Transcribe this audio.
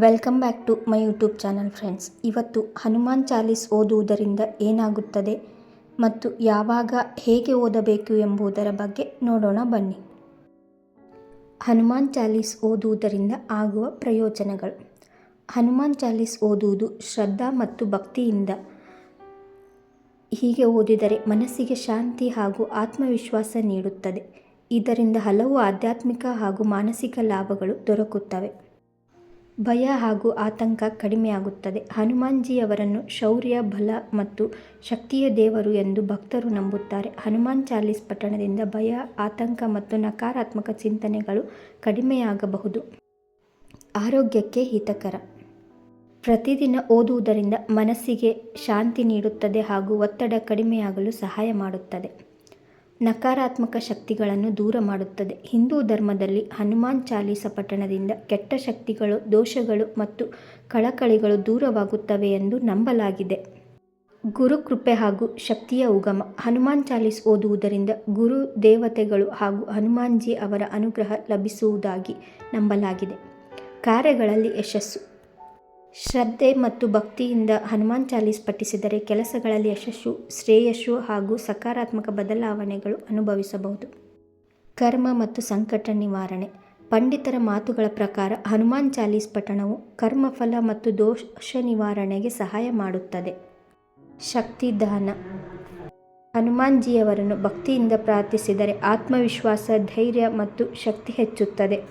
Welcome back to my YouTube channel friends. ಇವತ್ತು ಹನುಮಾನ್ ಚಾಲೀಸ್ ಓದುವುದರಿಂದ ಏನಾಗುತ್ತದೆ ಮತ್ತು ಯಾವಾಗ ಹೇಗೆ ಓದಬೇಕು ಎಂಬುದರ ಬಗ್ಗೆ ನೋಡೋಣ ಬನ್ನಿ. ಹನುಮಾನ್ ಚಾಲೀಸ್ ಓದುವುದರಿಂದ ಆಗುವ ಪ್ರಯೋಜನಗಳು. ಹನುಮಾನ್ ಚಾಲೀಸ್ ಓದುವುದು ಶ್ರದ್ಧಾ ಮತ್ತು ಭಕ್ತಿಯಿಂದ. ಹೀಗೆ ಓದಿದರೆ ಮನಸ್ಸಿಗೆ ಶಾಂತಿ ಹಾಗೂ ಆತ್ಮವಿಶ್ವಾಸ ನೀಡುತ್ತದೆ. ಇದರಿಂದ ಹಲವು ಆಧ್ಯಾತ್ಮಿಕ ಹಾಗೂ ಮಾನಸಿಕ ಲಾಭಗಳು ದೊರಕುತ್ತವೆ. ಭಯ ಹಾಗೂ ಆತಂಕ ಕಡಿಮೆಯಾಗುತ್ತದೆ ಹನುಮಾನ್ಜಿಯವರನ್ನು ಶೌರ್ಯ, ಬಲ ಮತ್ತು ಶಕ್ತಿಯ ದೇವರು ಎಂದು ಭಕ್ತರು ನಂಬುತ್ತಾರೆ. ಹನುಮಾನ್ ಚಾಲೀಸ್ ಪಠಣದಿಂದ ಭಯ, ಆತಂಕ ಮತ್ತು ನಕಾರಾತ್ಮಕ ಚಿಂತನೆಗಳು ಕಡಿಮೆಯಾಗಬಹುದು. ಆರೋಗ್ಯಕ್ಕೆ ಹಿತಕರ. ಪ್ರತಿದಿನ ಓದುವುದರಿಂದ ಮನಸ್ಸಿಗೆ ಶಾಂತಿ ನೀಡುತ್ತದೆ ಹಾಗೂ ಒತ್ತಡ ಕಡಿಮೆಯಾಗಲು ಸಹಾಯ ಮಾಡುತ್ತದೆ. ನಕಾರಾತ್ಮಕ ಶಕ್ತಿಗಳನ್ನು ದೂರ ಮಾಡುತ್ತದೆ. ಹಿಂದೂ ಧರ್ಮದಲ್ಲಿ ಹನುಮಾನ್ ಚಾಲೀಸ ಪಠಣದಿಂದ ಕೆಟ್ಟ ಶಕ್ತಿಗಳು, ದೋಷಗಳು ಮತ್ತು ಕಳಕಳಿಗಳು ದೂರವಾಗುತ್ತವೆ ಎಂದು ನಂಬಲಾಗಿದೆ. ಗುರುಕೃಪೆ ಹಾಗೂ ಶಕ್ತಿಯ ಉಗಮ. ಹನುಮಾನ್ ಚಾಲೀಸ್ ಓದುವುದರಿಂದ ಗುರು ದೇವತೆಗಳು ಹಾಗೂ ಹನುಮಾನ್ಜಿ ಅವರ ಅನುಗ್ರಹ ಲಭಿಸುವುದಾಗಿ ನಂಬಲಾಗಿದೆ. ಕಾರ್ಯಗಳಲ್ಲಿ ಯಶಸ್ಸು. ಶ್ರದ್ಧೆ ಮತ್ತು ಭಕ್ತಿಯಿಂದ ಹನುಮಾನ್ ಚಾಲೀಸ್ ಪಠಿಸಿದರೆ ಕೆಲಸಗಳಲ್ಲಿ ಯಶಸ್ಸು, ಶ್ರೇಯಸ್ಸು ಹಾಗೂ ಸಕಾರಾತ್ಮಕ ಬದಲಾವಣೆಗಳು ಅನುಭವಿಸಬಹುದು. ಕರ್ಮ ಮತ್ತು ಸಂಕಟ ನಿವಾರಣೆ. ಪಂಡಿತರ ಮಾತುಗಳ ಪ್ರಕಾರ ಹನುಮಾನ್ ಚಾಲೀಸ್ ಪಠಣವು ಕರ್ಮಫಲ ಮತ್ತು ದೋಷ ನಿವಾರಣೆಗೆ ಸಹಾಯ ಮಾಡುತ್ತದೆ. ಶಕ್ತಿದಾನ ಹನುಮಾನ್ಜಿಯವರನ್ನು ಭಕ್ತಿಯಿಂದ ಪ್ರಾರ್ಥಿಸಿದರೆ ಆತ್ಮವಿಶ್ವಾಸ, ಧೈರ್ಯ ಮತ್ತು ಶಕ್ತಿ ಹೆಚ್ಚುತ್ತದೆ.